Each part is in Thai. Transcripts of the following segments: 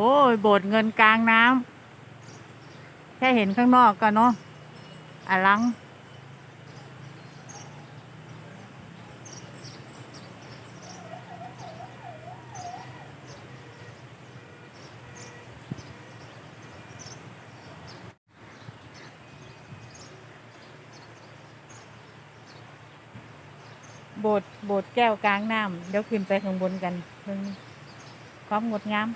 อ้ยโบสถ์เงินกลางน้ำแค่เห็นข้างนอกก็เนาะอลัง โบสถ์โบสถ์แก้วกลางน้ำเดี๋ยวขึ้นไปข้างบนกันเพิ่งความงดงาม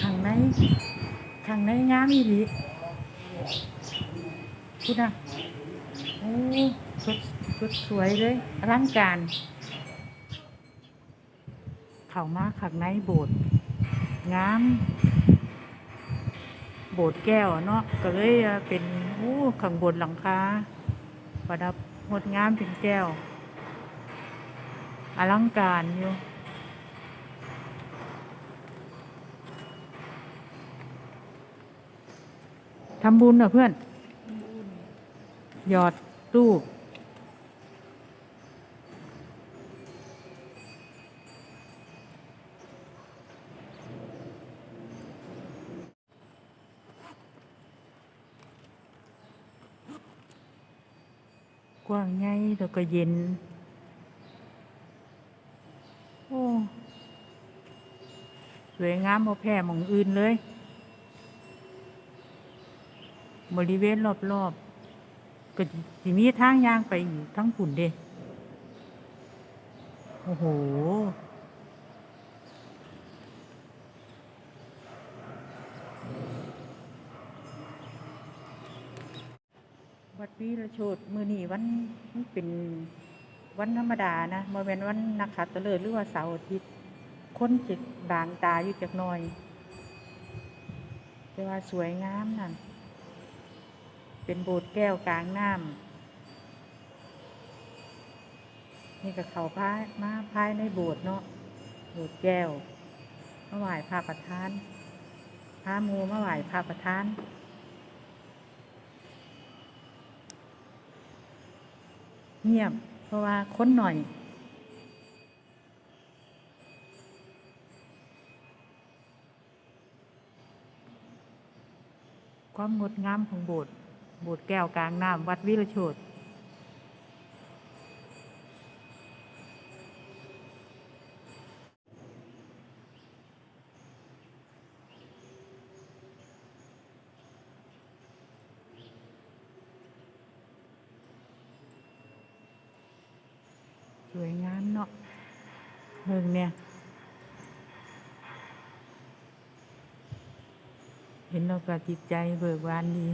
ข้างใน ข้างในงามอีหลีพูดนะโอ้สุดสุดสวยเลยอลังการ เข้ามาข้างในโบสถ์งาม โบสถ์แก้วเนาะก็เลยเอ่อเป็นโอ้ข้างบนหลังคาประดับงดงามเป็นแก้วอลังการอยู่ ทำบุญเหรอเพื่อน หยอดตู้กว้างใหญ่แล้วก็เย็น โอ้ สวยงามบ่แพ้มองอื่นเลย บริเวณรอบๆก็สิมีทางย่างไปอยู่ทั้งฝุ่นเด้โอ้โห วัดวีระโชดมือนี่วันมันเป็นวันธรรมดานะมาเป็นวันนักขัตฤกษ์หรือว่าเสาร์อาทิตย์คนจิตบางตาอยู่จักน่อย แต่ว่าสวยงามนั่น เป็นโบสถ์แก้วกลางน้ำนี่ก็เขาพายมาภายในโบสถ์เนาะโบสถ์แก้วมาไหว้พระประธานพระมูมาไหว้พระประธานเงียบ เพราะว่าค้นหน่อย ความงดงามของโบสถ์ โบสถ์แก้วกลางน้ำวัดวิรโชตสวยงามเนาะเบิ่งเนี่ย เห็นเราก็จิตใจเบิกบานดี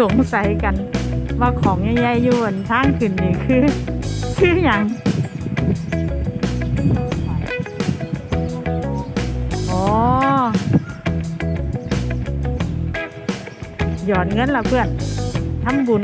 สงสัยกัน ว่าของใหญ่ๆยู่บนทางขึ้นนี่คือ ชื่ออย่างอ๋อหยอดเงินละเพื่อนทำบุญ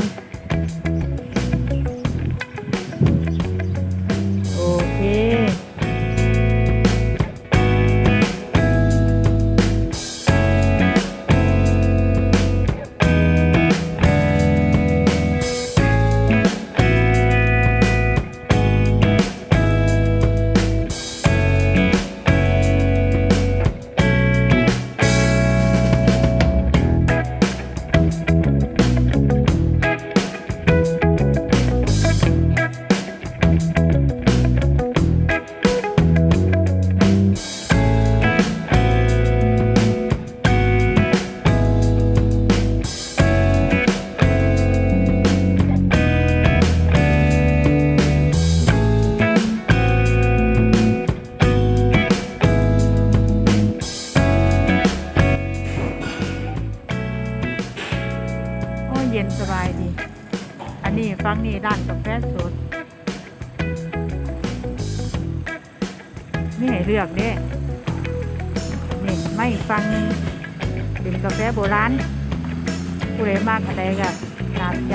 นี่ฟังนี่ร้านกาแฟสดนี่ให้เลือกเด้นี่ไม่ฟังดื่มกาแฟโบราณผู้ใดมากอะไรก็ตามใจ